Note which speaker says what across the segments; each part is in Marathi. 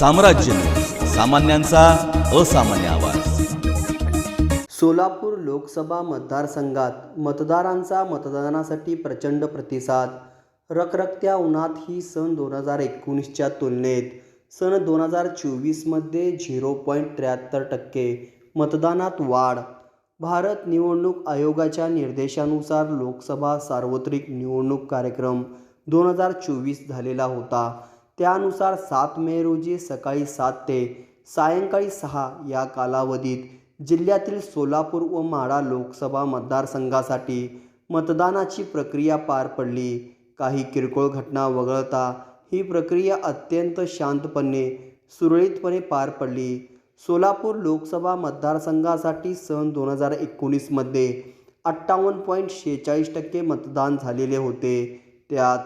Speaker 1: साम्राज्य. सामान्यांचा असामान्य आवाज.
Speaker 2: सोलापूर लोकसभा मतदारसंघात मतदारांचा मतदानासाठी प्रचंड प्रतिसाद. रखरखत्या उन्हात ही सन दोन हजार एकोणीसच्या तुलनेत सन दोन हजार चोवीसमध्ये झिरो पॉईंट त्र्याहत्तर टक्के मतदानात वाढ. भारत निवडणूक आयोगाच्या निर्देशानुसार लोकसभा सार्वत्रिक निवडणूक कार्यक्रम दोन हजार चोवीस झालेला होता. त्यानुसार सात मे रोजी सकाळी सात ते सायंकाळी सहा या कालावधीत जिल्ह्यातील सोलापूर व माढा लोकसभा मतदारसंघासाठी मतदानाची प्रक्रिया पार पडली. काही किरकोळ घटना वगळता ही प्रक्रिया अत्यंत शांतपणे सुरळीतपणे पार पडली. सोलापूर लोकसभा मतदारसंघासाठी सन दोन हजार एकोणीसमध्ये अठ्ठावन्न पॉईंट शेहेचाळीस टक्के मतदान झालेले होते. त्यात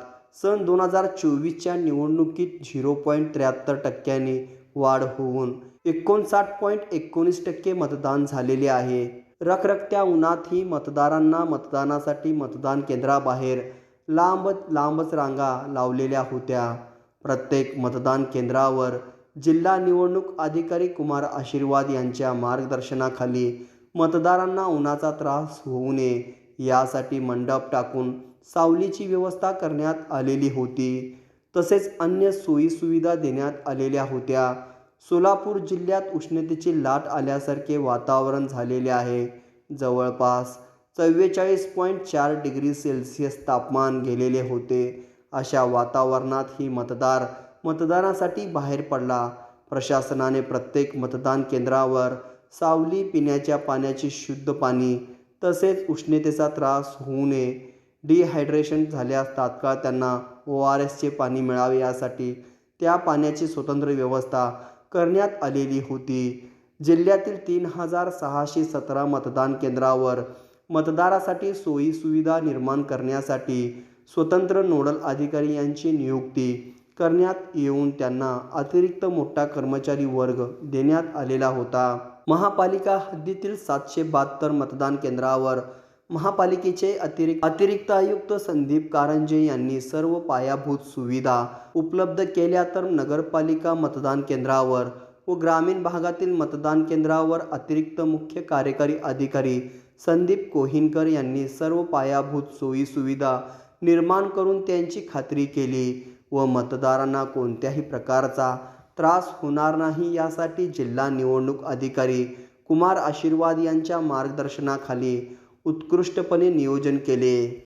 Speaker 2: सन दोन हजार चोवीसच्या निवडणुकीत झिरो पॉईंट त्र्याहत्तर टक्क्यांनी वाढ होऊन एकोणसाठ पॉईंट एकोणीस टक्के मतदान झालेले आहे. रखरखत्या उन्हातही मतदारांना मतदानासाठी मतदान केंद्राबाहेर लांब लांबच रांगा लावलेल्या होत्या. प्रत्येक मतदान केंद्रावर जिल्हा निवडणूक अधिकारी कुमार आशीर्वाद यांच्या मार्गदर्शनाखाली मतदारांना उन्हाचा त्रास होऊ नये यासाठी मंडप टाकून सावलीची व्यवस्था करण्यात आलेली होती. तसेच अन्य सोयीसुविधा देण्यात आलेल्या होत्या. सोलापूर जिल्ह्यात उष्णतेची लाट आल्यासारखे वातावरण झालेले आहे. जवळपास चव्वेचाळीस पॉईंट चार डिग्री सेल्सिअस तापमान गेलेले होते. अशा वातावरणात ही मतदार मतदानासाठी बाहेर पडला. प्रशासनाने प्रत्येक मतदान केंद्रावर सावली पिण्याच्या पाण्याची शुद्ध पाणी तसेच उष्णतेचा त्रास होऊ नये डिहायड्रेशन झाल्यास तात्काळ त्यांना ओ आर एसचे पाणी मिळावे यासाठी त्या पाण्याची स्वतंत्र व्यवस्था करण्यात आलेली होती. जिल्ह्यातील तीन हजार सहाशे सतरा मतदान केंद्रावर मतदारासाठी सोयीसुविधा निर्माण करण्यासाठी स्वतंत्र नोडल अधिकारी यांची नियुक्ती करण्यात येऊन त्यांना अतिरिक्त मोठा कर्मचारी वर्ग देण्यात आलेला होता. महापालिका हद्दीतील सातशे बहात्तर मतदान केंद्रावर महापालिकेचे अतिरिक्त अतिरिक्त आयुक्त संदीप कारंजे यांनी सर्व पायाभूत सुविधा उपलब्ध केल्या तर नगरपालिका मतदान केंद्रावर व ग्रामीण भागातील मतदान केंद्रावर अतिरिक्त मुख्य कार्यकारी अधिकारी संदीप कोहिनकर यांनी सर्व पायाभूत सोयीसुविधा निर्माण करून त्यांची खात्री केली व मतदारांना कोणत्याही प्रकारचा त्रास होणार नाही यासाठी जिल्हा निवडणूक अधिकारी कुमार आशीर्वाद यांच्या मार्गदर्शनाखाली उत्कृष्टपणे नियोजन केले.